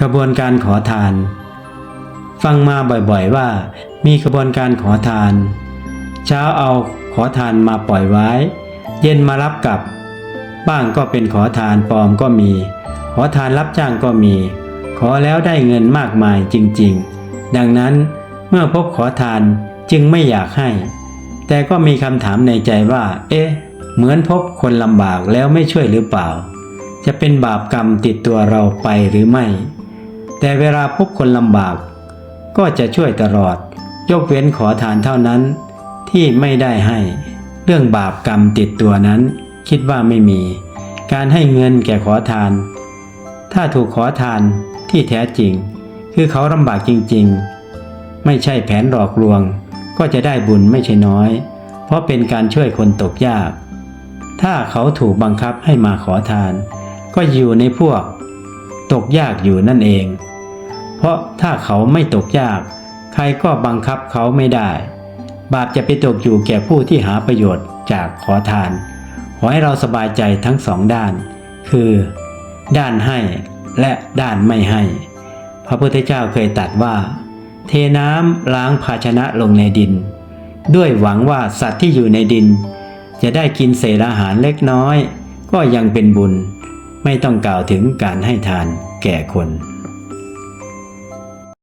ขบวนการขอทาน ฟังมาบ่อยๆว่า มีขบวนการขอทาน เช้าเอาขอทานมาปล่อยไว้ เย็นมารับกลับ บ้างก็เป็นขอทานปลอมก็มี ขอทานรับจ้างก็มี ขอแล้วได้เงินมากมายจริงๆ ดังนั้นเมื่อพบขอทานจึงไม่อยากให้ แต่ก็มีคำถามในใจว่า เอ๊ะ เหมือนพบคนลำบากแล้วไม่ช่วยหรือเปล่า จะเป็นบาปกรรมติดตัวเราไปหรือไม่ แต่เวลาพบคนลำบาก ก็จะช่วยตลอด ยกเว้นขอทานเท่านั้น ที่ไม่ได้ให้ เรื่องบาปกรรมติดตัวนั้น คิดว่าไม่มี การให้เงินแก่ขอทาน ถ้าถูกขอทานที่แท้จริง คือเขาลำบากจริง ๆ ไม่ใช่แผนหลอกลวง ก็จะได้บุญไม่ใช่น้อย เพราะเป็นการช่วยคนตกยาก ถ้าเขาถูกบังคับให้มาขอทาน ก็อยู่ในพวก ตกยากอยู่นั่นเอง ราะถ้าเขาไม่ตกยาก ใครก็บังคับเขาไม่ได้ บาปจะไปตกอยู่แก่ผู้ที่หาประโยชน์จากขอทาน ขอให้เราสบายใจทั้งสองด้าน คือ ด้านให้และด้านไม่ให้ พระพุทธเจ้าเคยตรัสว่า เทน้ำล้างภาชนะลงในดิน ด้วยหวังว่าสัตว์ที่อยู่ในดิน จะได้กินเศษอาหารเล็กน้อย ก็ยังเป็นบุญ ไม่ต้องกล่าวถึงการให้ทานแก่คน